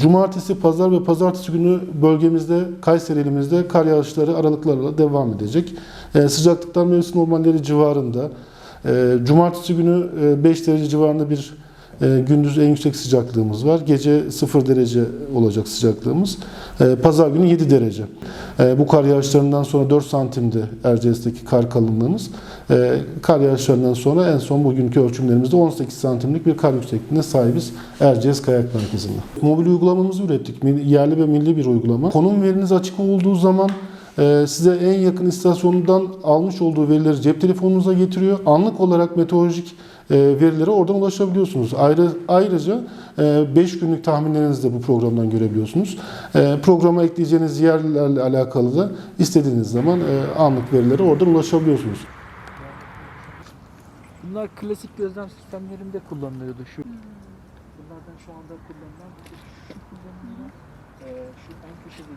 Cumartesi, pazar ve pazartesi günü bölgemizde, Kayseri ilimizde kar yağışları aralıklarla devam edecek. Ee, sıcaklıklar mevsim normalleri civarında. Ee, cumartesi günü e, 5 derece civarında bir e, gündüz en yüksek sıcaklığımız var. Gece 0 derece olacak sıcaklığımız. Ee, pazar günü 7 derece. Ee, bu kar yağışlarından sonra 4 santimde Erciyes'teki kar kalınlığımız. Kar yağışlarından sonra en son bugünkü ölçümlerimizde 18 santimlik bir kar yüksekliğine sahibiz Erciyes Kayak Merkezi'nde. Mobil uygulamamızı ürettik. Yerli ve milli bir uygulama. Konum veriniz açık olduğu zaman e, size en yakın istasyonundan almış olduğu verileri cep telefonunuza getiriyor. Anlık olarak meteorolojik e, verilere oradan ulaşabiliyorsunuz. Ayrı, ayrıca 5 günlük tahminlerinizi de bu programdan görebiliyorsunuz. E, programa ekleyeceğiniz yerlerle alakalı da istediğiniz zaman e, anlık verilere oradan ulaşabiliyorsunuz. Bunlar klasik gözlem sistemlerinde kullanılıyordu şu. Bunlardan şu anda kullanılan şu kullanılıyor. Ee, şu en köşede